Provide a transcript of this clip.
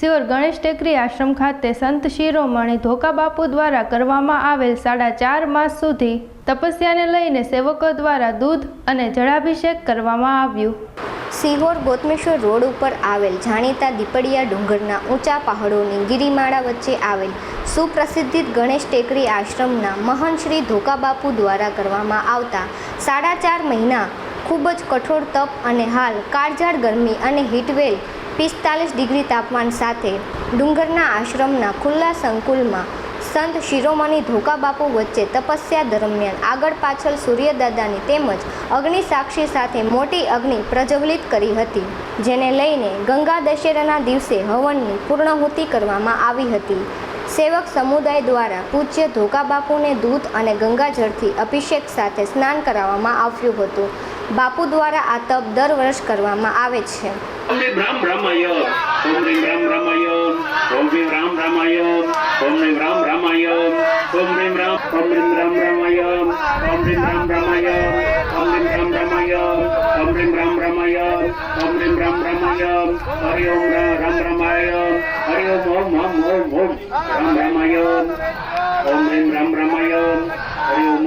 સિયોર ગણેશ ટેકરી આશ્રમ ખાતે સંત શિરોમણી ધોકા બાપુ દ્વારા કરવામાં આવેલ સાડા ચાર માસ સુધી તપસ્યાને લઈને સેવકો દ્વારા દૂધ અને જળાભિષેક કરવામાં આવ્યું. સિહોર ગોતમેશ્વર રોડ ઉપર આવેલ જાણીતા દીપડિયા ડુંગરના ઊંચા પહાડોની ગિરિમાળા વચ્ચે આવેલ સુપ્રસિદ્ધિત ગણેશ ટેકરી આશ્રમના મહંત શ્રી ધોકાબાપુ દ્વારા કરવામાં આવતા સાડા ચાર મહિના ખૂબ જ કઠોર તપ અને હાલ કાળઝાળ ગરમી અને હીટવેલ પિસ્તાલીસ ડિગ્રી તાપમાન સાથે ડુંગરના આશ્રમના ખુલ્લા સંકુલમાં સંત શિરોમણી ધોકાબાપુ વચ્ચે તપસ્યા દરમિયાન આગળ પાછળ સૂર્યદાદાની તેમજ અગ્નિ સાક્ષી સાથે મોટી અગ્નિ પ્રજ્વલિત કરી હતી, જેને લઈને ગંગા દશેરાના દિવસે હવનની પૂર્ણાહુતિ કરવામાં આવી હતી. સેવક સમુદાય દ્વારા પૂજ્ય ધોકાબાપુને દૂધ અને ગંગાજળથી અભિષેક સાથે સ્નાન કરાવવામાં આવ્યું હતું. બાપુ દ્વારા આ તપ દર વર્ષ કરવામાં આવે છે ઓમ રીમ રામ રામાય ઓમ રીમ રામ રામાય ઓમ રીમ રામ રામાય ઓમ રીમ રામ રામાય ઓમ રીમ રામ ઓમ રીમ રામ રામાય ઓમ રીમ રામ રામાય ઓમ રીમ રામ રામાય ઓમ રીમ રામ રામાય ઓમ રીમ રામ રામાય હરિ ઓમ રામ રામાય હરિ ઓમ ઓમ ઓમ ઓમ ઓમ રામ રામાય ઓમ રીમ રામ રામાય હરિ ઓમ